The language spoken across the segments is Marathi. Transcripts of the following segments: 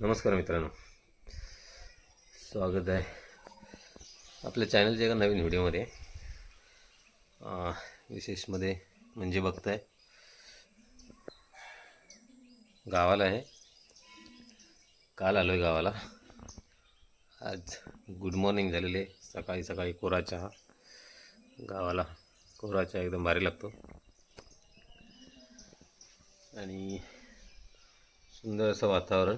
नमस्कार मित्रांनो. स्वागत आहे आपल्या चॅनलच्या एका नवीन व्हिडिओमध्ये विशेषमध्ये म्हणजे बघताय. गावाला आहे. काल आलो आहे गावाला. आज गुड मॉर्निंग झालेले. आहे. सकाळी सकाळी कोरा चहा गावाला. कोरा चहा एकदम भारी लागतो. आणि सुंदर असं वातावरण.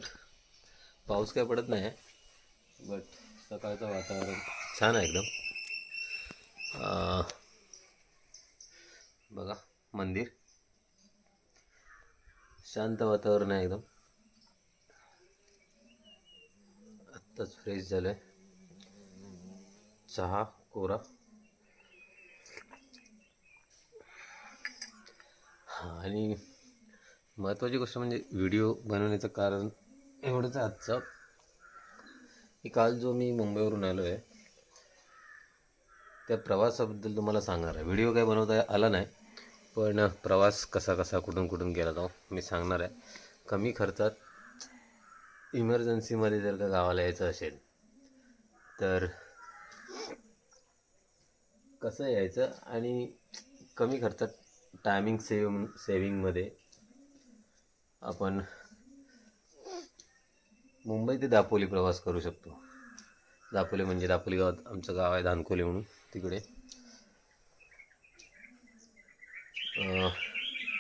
पाऊस काय पडत नाही आहे बट सकाळचं वातावरण छान आहे एकदम. बघा मंदिर. शांत वातावरण आहे एकदम. आत्ताच फ्रेश झालं आहे चहा कोरा. आणि महत्त्वाची गोष्ट म्हणजे व्हिडिओ बनवण्याचं कारण एवढंच आजचं. की काल जो मी मुंबईवरून आलो आहे त्या प्रवासाबद्दल तुम्हाला सांगणार आहे. व्हिडिओ काय बनवता आला नाही पण प्रवास कसा कसा कुठून कुठून गेला तो मी सांगणार आहे. कमी खर्चात इमर्जन्सीमध्ये जर का गावाला यायचं असेल तर कसं यायचं आणि कमी खर्चात टायमिंग सेव सेविंगमध्ये आपण मुंबई ते दापोली प्रवास करू शकतो. दापोली म्हणजे दापोली गावात आमचं गाव आहे धानकोली म्हणून तिकडे.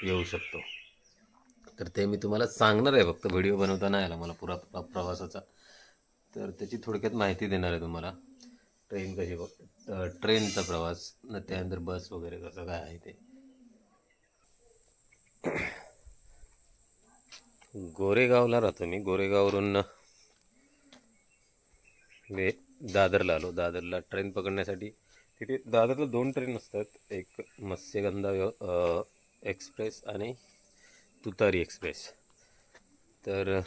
येऊ शकतो. तर ते मी तुम्हाला सांगणार आहे फक्त व्हिडिओ बनवताना आला मला पुरा प्रवासाचा. तर त्याची थोडक्यात माहिती देणार आहे तुम्हाला. ट्रेन कशी बघ ट्रेनचा प्रवास न त्यानंतर बस वगैरे कसं काय आहे ते. गोरेगावला राहतो मी. गोरेगाववरून मी दादरला आलो. दादरला ट्रेन पकडण्यासाठी. तिथे दादरला दोन ट्रेन असतात. एक मत्स्यगंधा व्यव एक्सप्रेस आणि तुतारी एक्सप्रेस तर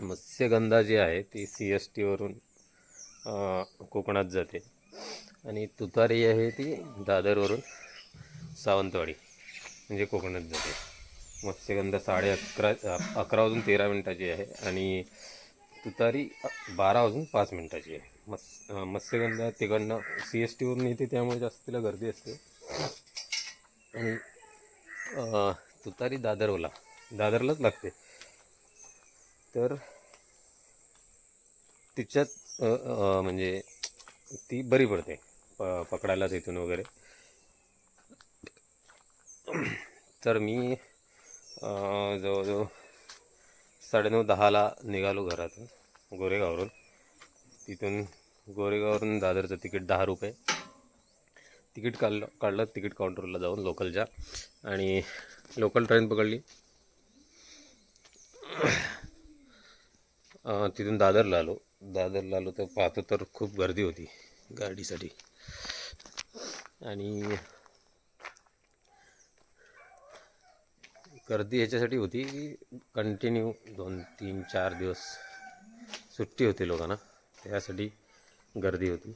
मत्स्यगंधा जी आहे ती सी एस टीवरून कोकणात जाते. आणि तुतारी आहे ती दादरवरून सावंतवाडी म्हणजे कोकणात जाते. मत्स्यगंधा साडे अकरा अकरा वाजून तेरा मिनटाची आहे आणि तुतारी बारा वाजून पाच मिनटाची आहे. मत्स मत्स्यगंधा तिकडनं सी एस टीवरून येते त्यामुळे जास्त तिला गर्दी असते. आणि तुतारी दादरला दादरलाच लागते. तर तिच्यात म्हणजे ती बरी पडते प पकडायला तिथून वगैरे. तर मी जवळजवळ साडेनऊ दहाला निघालो घरातून गोरेगाववरून. तिथून गोरेगाववरून दादरचं तिकीट दहा रुपये. तिकीट काढलं काढलं तिकीट काउंटरला जाऊन लोकलच्या. आणि लोकल ट्रेन पकडली. तिथून दादरला आलो. दादरला आलो तर पाहतो तर खूप गर्दी होती गाडीसाठी. आणि गर्दी ह्याच्यासाठी होती की कंटिन्यू दोन तीन चार दिवस सुट्टी होती लोकांना. त्यासाठी गर्दी होती.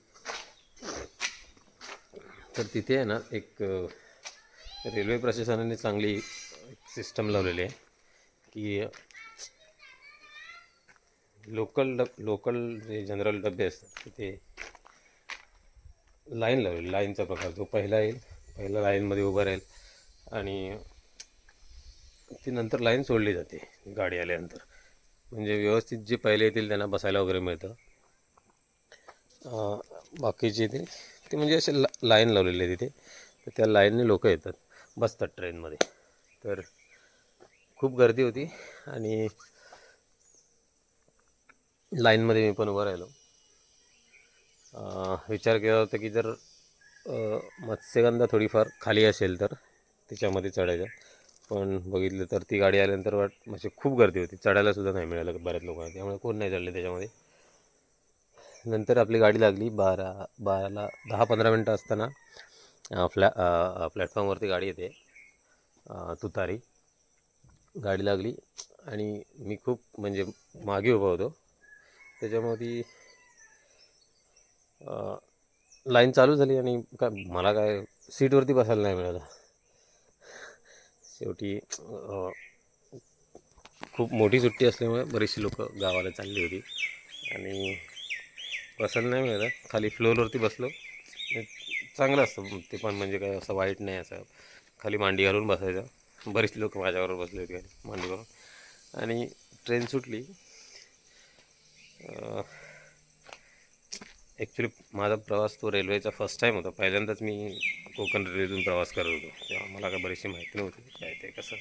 तर तिथे आहे ना एक रेल्वे प्रशासनाने चांगली सिस्टम लावलेली आहे की लोकल डब लोकल जे जनरल डबे असतात तिथे लाईन लावलेली लाईनचा प्रकार जो पहिला येईल पहिला लाईनमध्ये उभा राहील आणि ती नंतर लाईन सोडली जाते गाडी आल्यानंतर. म्हणजे व्यवस्थित जे पहिले येतील त्यांना बसायला वगैरे मिळतं. बाकीचे ते ते म्हणजे असे ला लाईन लावलेली आहे तिथे. तर त्या लाईनने लोक येतात बसतात ट्रेनमध्ये. तर खूप गर्दी होती आणि लाईनमध्ये मी पण उभं राहिलो. विचार केला होता की जर मत्स्यगंधा थोडीफार खाली असेल तर त्याच्यामध्ये चढायचं. पण बघितलं तर ती गाडी आल्यानंतर वाट म्हणजे खूप गर्दी होती. चढायला सुद्धा नाही मिळालं बऱ्याच लोकांना. त्यामुळे कोण नाही चढले त्याच्यामध्ये. नंतर आपली गाडी लागली बारा बाराला दहा पंधरा मिनटं असताना फ्लॅ प्लॅटफॉर्मवरती गाडी येते. तुतारी. गाडी लागली आणि मी खूप म्हणजे मागे उभा होतो. त्याच्यामध्ये लाईन चालू झाली आणि काय मला काय सीटवरती बसायला नाही मिळालं. शेवटी खूप मोठी सुट्टी असल्यामुळे बरीचशी लोक गावाला चालली होती. आणि बसायला नाही मिळालं. खाली फ्लोअरवरती बसलो. चांगलं असतं. ते पण म्हणजे काय असं वाईट नाही असं. खाली मांडी घालून बसायचं. बरीच लोक माझ्याबरोबर बसले होते खाली मांडी घालून आणि ट्रेन सुटली. ॲक्च्युली माझा प्रवास तो रेल्वेचा फर्स्ट टाईम होता. पहिल्यांदाच मी कोकण रेल्वेतून प्रवास करत होतो. तेव्हा मला काय बरीचशी माहिती नव्हती काय ते कसं.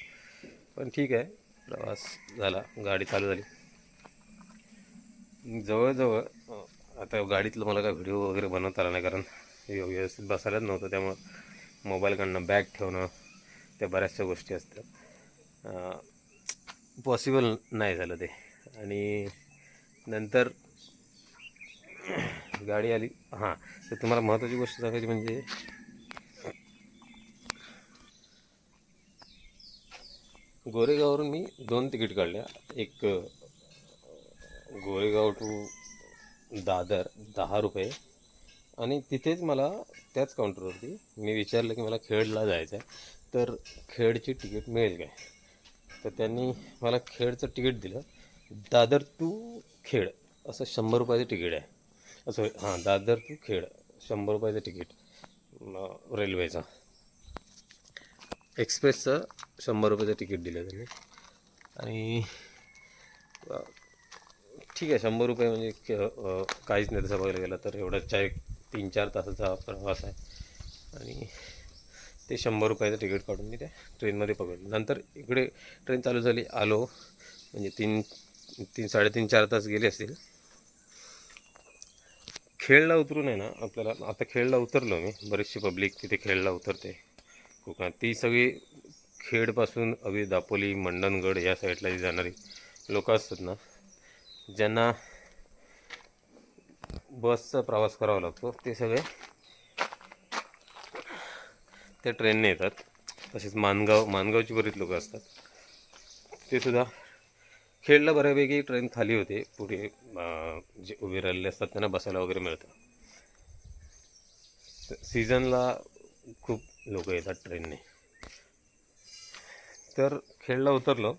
पण ठीक आहे प्रवास झाला गाडी चालू झाली. जवळजवळ आता गाडीतलं मला काय व्हिडिओ वगैरे बनवता आला नाही कारण व्यवस्थित बसायलाच नव्हतं. त्यामुळं मोबाईलकडनं बॅग ठेवणं त्या बऱ्याचशा गोष्टी असतात. पॉसिबल नाही झालं ते. आणि नंतर गाडी आली. हां तर तुम्हाला महत्त्वाची गोष्ट सांगायची म्हणजे गोरेगाववरून मी दोन तिकीट काढल्या. एक गोरेगाव टू दादर दहा रुपये. आणि तिथेच मला त्याच काउंटरवरती मी विचारलं की मला खेडला जायचं आहे तर खेडची तिकीट मिळेल काय? तर त्यांनी मला खेडचं तिकीट दिलं. दादर टू खेड असं शंभर रुपयाचं तिकीट आहे. असं हां दादर टू खेड शंभर रुपयाचं तिकीट. रेल्वेचा रेल्वेचं. एक्सप्रेसचं शंभर रुपयाचं तिकीट दिलं त्यांनी. आणि ठीक आहे शंभर रुपये म्हणजे काहीच नाही. तसं बघायला गेलं तर एवढा चार तीन चार तासाचा प्रवास आहे. आणि ते शंभर रुपयाचं तिकीट काढून मी त्या ट्रेनमध्ये पकडलं. नंतर इकडे ट्रेन चालू झाली आलो. म्हणजे तीन तीन साडेतीन चार तास गेले असतील. खेळला उतरून आहे ना आपल्याला आता खेळला उतरलो मी. बरीचशी पब्लिक तिथे खेळला उतरते. कोकणात ती सगळी खेडपासून अगदी दापोली मंडणगड या साईडला जी जाणारी लोक असतात ना ज्यांना बसचा प्रवास करावा लागतो ते सगळे ते ट्रेनने येतात. तसेच मानगाव मानगावची बरीच लोक असतात. ते सुद्धा खेळला बऱ्यापैकी ट्रेन खाली होते. पुढे जे उभे राहिलेले असतात त्यांना बसायला वगैरे मिळतं. सीझनला खूप लोक येतात ट्रेनने. तर खेळला उतरलो.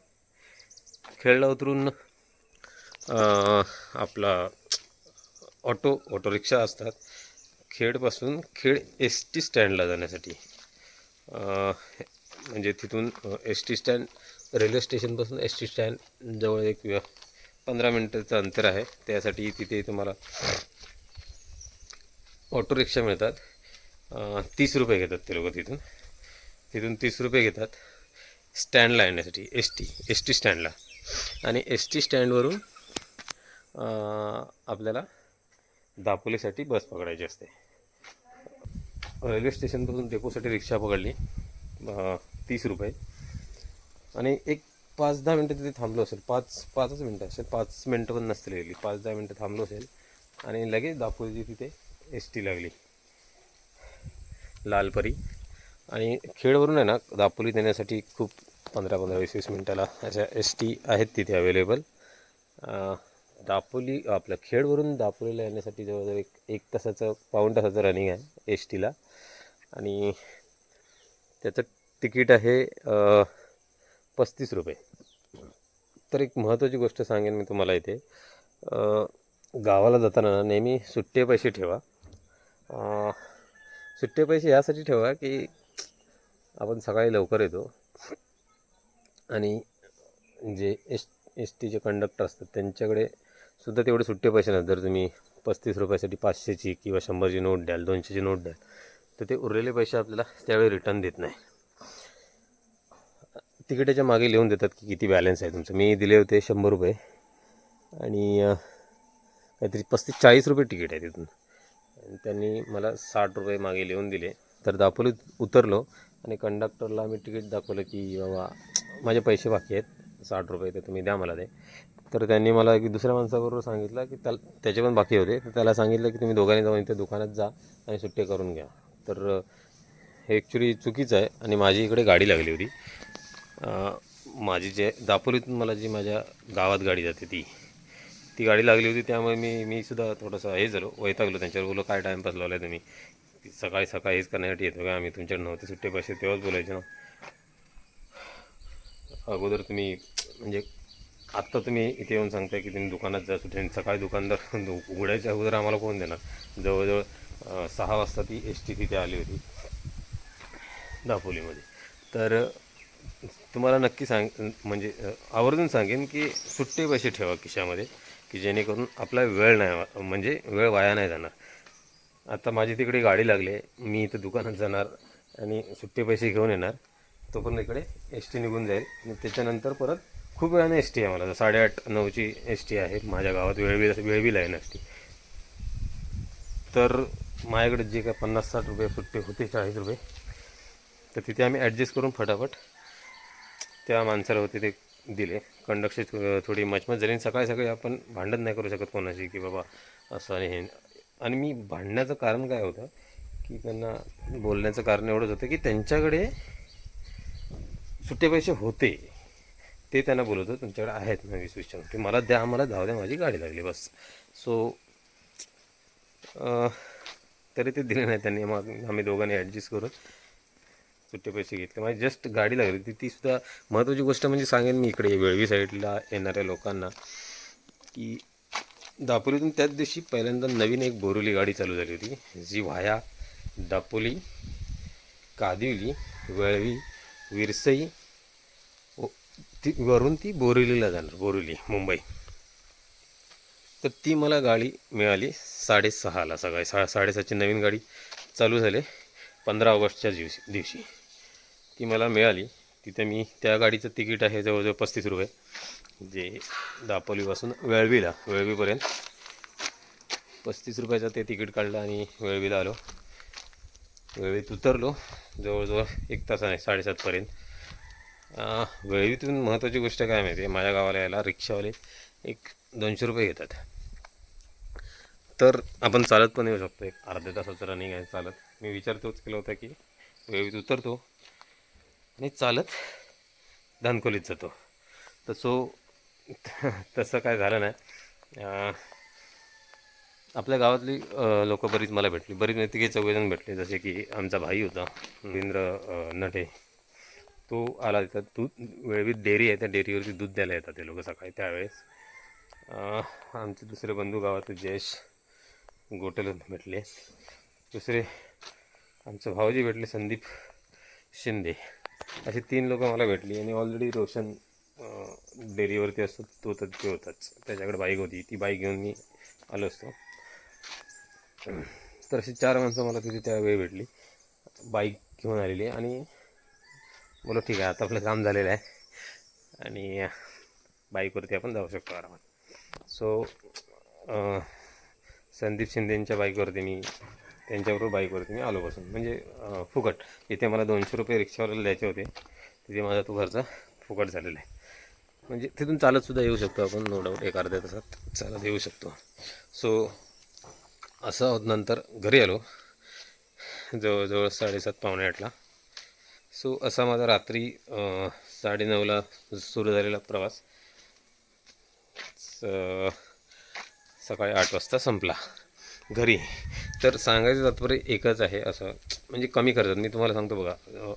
खेळला उतरून आपला ऑटो ऑटो रिक्षा असतात. खेडपासून खेड एस टी स्टँडला जाण्यासाठी. म्हणजे तिथून एस टी स्टँड रेल्वे स्टेशनपासून एस टी स्टँड जवळ एक पंधरा मिनटाचं अंतर आहे. त्यासाठी तिथे तुम्हाला ऑटो रिक्षा मिळतात तीस रुपये घेतात ते लोक तिथून. तिथून तीस रुपये घेतात स्टँडला येण्यासाठी एस टी एस टी स्टँडला. आणि एस टी स्टँडवरून आपल्याला दापोलीसाठी बस पकडायची असते. रेल्वे स्टेशनपासून डेपोसाठी रिक्षा पकडली. तीस रुपये. आणि एक पाच दहा मिनटं तिथे थांबलो असेल. पाच पाचच मिनटं असेल. पाच मिनटं पण नसतील गेली. पाच दहा मिनटं थांबलो असेल. आणि लगेच दापोलीची तिथे एस टी लागली. लालपरी. आणि खेडवरून आहे ना दापोलीत येण्यासाठी खूप पंधरा पंधरा वीस वीस मिनटाला अशा एस टी आहेत तिथे अवेलेबल दापोली आपलं खेडवरून दापोलीला येण्यासाठी जवळजवळ एक एक तासाचं पाऊण तासाचं रनिंग आहे एस टीला आणि त्याचं तिकीट आहे पस्तीस रुपये. तर एक महत्त्वाची गोष्ट सांगेन मी तुम्हाला इथे. गावाला जाताना नेहमी सुट्टे पैसे ठेवा. सुट्टे पैसे यासाठी ठेवा की आपण सकाळी लवकर येतो. आणि जे एस एस टीचे कंडक्टर असतात त्यांच्याकडे सुद्धा तेवढे सुट्टे पैसे नसतात. जर तुम्ही पस्तीस रुपयासाठी पाचशेची किंवा शंभरची नोट द्याल दोनशेची नोट द्याल तर ते उरलेले पैसे आपल्याला त्यावेळी रिटर्न देत नाही. तिकिटाच्या मागे लिहून देतात की किती बॅलन्स आहे तुमचं. मी दिले होते शंभर रुपये. आणि काहीतरी पस्तीस चाळीस रुपये तिकीट आहे तिथून. त्यांनी मला साठ रुपये मागे लिहून दिले. तर दापोलीत उतरलो. आणि कंडक्टरला मी तिकीट दाखवलं की बाबा माझे पैसे बाकी आहेत. साठ रुपये ते तुम्ही द्या मला ते. तर त्यांनी मला एक दुसऱ्या माणसाबरोबर सांगितलं की त्याला त्याचे पण बाकी होते. तर त्याला सांगितलं की तुम्ही दोघांनी जाऊन इथे दुकानात जा आणि सुट्टे करून घ्या. तर हे ॲक्च्युली चुकीचं आहे. आणि माझी इकडे गाडी लागली होती. माझी जे दापोलीतून मला जी माझ्या गावात गाडी जाते ती ती गाडी लागली होती त्यामुळे मी मी सुद्धा थोडंसं हे झालो वैतागलो त्यांच्यावर बोलो काय टाईमपास लावला आहे तुम्ही? सकाळी सकाळी हेच करण्यासाठी येतो का? आम्ही तुमच्याकडे नव्हते सुट्टे पैसे तेव्हाच बोलायचे ना. अगोदर तुम्ही म्हणजे आत्ता तुम्ही इथे येऊन सांगताय की तुम्ही दुकानात जा सुट्टी सकाळी दुकानदार उघडायच्या अगोदर आम्हाला कोण देणार? जवळजवळ सहा वाजता ती एस टी तिथे आली होती दापोलीमध्ये. तर तुम्हाला नक्की सांग म्हणजे आवर्जून सांगेन की सुट्टे पैसे ठेवा खिशामध्ये की जेणेकरून आपला वेळ नाही म्हणजे वेळ वाया नाही जाणार. आता माझी तिकडे गाडी लागली आहे मी इथं दुकानात जाणार आणि सुट्टे पैसे घेऊन येणार तो पण इकडे एस टी निघून जाईल. आणि त्याच्यानंतर परत खूप वेळाने एस टी आहे मला साडेआठ नऊची एस टी आहे. माझ्या गावात वेळवी वेळवी लाईन असते. तर माझ्याकडे जे काय पन्नास साठ रुपये सुट्टे होते चाळीस रुपये तर तिथे आम्ही ॲडजस्ट करून फटाफट त्या माणसाला होते ते दिले. कंडक्टरची थोडी मचमच झाली आणि सकाळी सकाळी आपण भांडण नाही करू शकत कोणाशी की बाबा असं आणि हे. आणि मी भांडण्याचं कारण काय होतं की त्यांना बोलण्याचं कारण एवढंच होतं की त्यांच्याकडे सुट्टे पैसे होते. ते त्यांना बोलत होतं तुमच्याकडे आहेत ना वीस वीस नोटी मला द्या आम्हाला धाव द्या माझी गाडी लागली बस. सो तरी ते दिले नाही त्यांनी. मग आम्ही दोघांनी ॲडजस्ट करून सुट्टे पैसे घेतले? म्हणजे माझी जस्ट गाडी लागली होती. ती सुद्धा महत्त्वाची गोष्ट म्हणजे सांगेन मी इकडे वेळवी साईडला येणाऱ्या लोकांना की दापोलीतून त्याच दिवशी पहिल्यांदा नवीन एक बोरुली गाडी चालू झाली होती जी व्हाया दापोली कादिवली वेळवी विरसई ती वरून ती बोरिवलीला जाणार बोरिवली मुंबई. तर ती मला गाडी मिळाली साडेसहाला सकाळी सा साडेसातची नवीन गाडी चालू झाली पंधरा ऑगस्टच्या दिवशी दिवशी. ती मला मिळाली. तिथे मी त्या गाडीचं तिकीट आहे जवळजवळ पस्तीस रुपये. जे दापोलीपासून वेळवीला वेळवीपर्यंत. पस्तीस रुपयाचं ते तिकीट काढलं आणि वेळवीला आलो. वेळवीत उतरलो. जवळजवळ एक तासाने साडेसातपर्यंत वेळवीतून महत्त्वाची गोष्ट काय माहिती आहे माझ्या गावाला यायला रिक्षावाले एक दोनशे रुपये घेतात. तर आपण चालत पण येऊ शकतो. एक अर्ध्या तासाचं रनिंग आहे चालत. मी विचार तोच केला होता की वेळवीत उतरतो. आणि चालत. दानकोलीत जातो. तर सो तसं काय झालं नाही. आपल्या गावातली लोकं बरीच मला भेटली. बरीच नाही तिघे चौघेजण भेटले. जसे की आमचा भाई होता रवींद्र नटे. तो आला तिथं. दूध वेळवीत डेअरी आहे. त्या डेअरीवरती दूध द्यायला येतात ते लोक सकाळी त्यावेळेस. आमचे दुसरे बंधू गावात जयेश गोटेल भेटले. दुसरे आमचे भाऊजी भेटले संदीप शिंदे. असे तीन लोक मला भेटली आणि ऑलरेडी रोशन डेरीवरती डेअरीवरती असतो तो तर ते होताच. त्याच्याकडे बाईक होती. ती बाईक घेऊन मी आलो असतो. तर अशी चार माणसं मला तिथे त्यावेळी भेटली. बाईक घेऊन आलेली आणि बोलो ठीक आहे आता आपलं काम झालेलं आहे. आणि बाईकवरती आपण जाऊ शकतो आरामात. सो संदीप शिंदेंच्या बाईकवरती मी त्यांच्याबरोबर बाईकवरती मी आलो बसून. म्हणजे फुकट. इथे मला दोनशे रुपये रिक्षावाल्याला द्यायचे होते. तिथे माझा तो खर्च फुकट झालेला आहे. म्हणजे तिथून चालतसुद्धा येऊ शकतो आपण. नो डाऊट एक अर्ध्या तासात चालत येऊ शकतो. सो असं नंतर घरी आलो. जवळजवळ साडेसात पावणे आठला. सो असा माझा रात्री साडे साडेनऊला सुरू झालेला प्रवास. स- सकाळी आठ वाजता संपला. घरी. तर सांगायचं तात्पर्य एकच आहे असं. म्हणजे कमी खर्चात मी तुम्हाला सांगतो बघा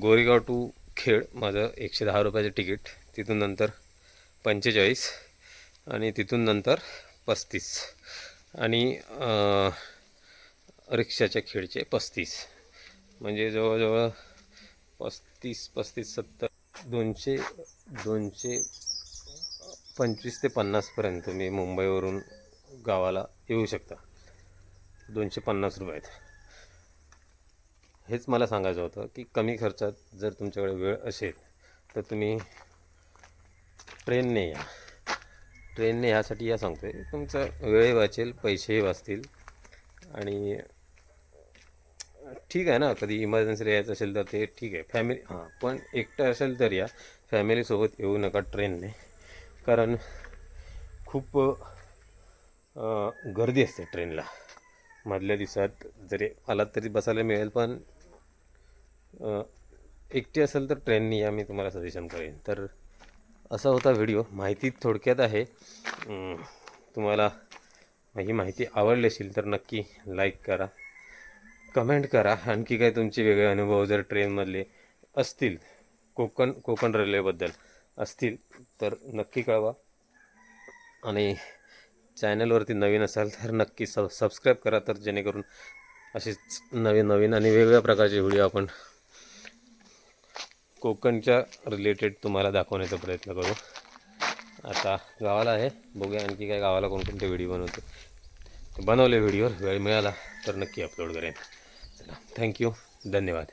गोरेगाव टू खेड माझं एकशे दहा रुपयाचं तिकीट तिथून नंतर पंचेचाळीस आणि तिथून नंतर पस्तीस आणि रिक्षाच्या खेळचे पस्तीस. म्हणजे जवळजवळ पस्तीस पस्तीस सत्तर दोनशे दोनशे पंचवीस ते पन्नासपर्यंत तुम्ही मुंबईवरून गावाला येऊ शकता. दोनशे पन्नास रुपये आहेत. हेच मला सांगायचं होतं की कमी खर्चात जर तुमच्याकडे वेळ असेल तर तुम्ही ट्रेनने या. ट्रेनने यासाठी या सांगतो आहे तुमचा वेळही वाचेल पैसेही वाचतील आणि ठीक आहे ना कधी इमर्जन्सीला यायचं असेल तर ते ठीक आहे. फॅमिली हां पण एकटं असेल तर या. फॅमिलीसोबत येऊ नका ट्रेनने. कारण खूप गर्दी असते ट्रेनला. मधल्या दिवसात जरी आलात तरी बसायला मिळेल पण एकटी असेल तर ट्रेननी या मी तुम्हाला सजेशन करेन. तर असा होता व्हिडिओ माहिती थोडक्यात आहे. तुम्हाला ही माहिती आवडली असेल तर नक्की लाईक करा. कमेंट करा. आणखी काय तुमचे वेगळे अनुभव जर ट्रेनमधले असतील कोकण कोकण रेल्वेबद्दल असतील तर नक्की कळवा. आणि चॅनलवरती नवीन असाल तर नक्की सब सबस्क्राईब करा तर जेणेकरून असेच नवीन नवीन आणि वेगवेगळ्या प्रकारचे व्हिडिओ आपण कोकणच्या रिलेटेड तुम्हाला दाखवण्याचा प्रयत्न करू. आता गावाला आहे. बघूया आणखी काय गावाला कोणकोणते व्हिडिओ बनवते. बनवले व्हिडिओवर वेळ मिळाला तर नक्की अपलोड करेन. चला थँक्यू धन्यवाद.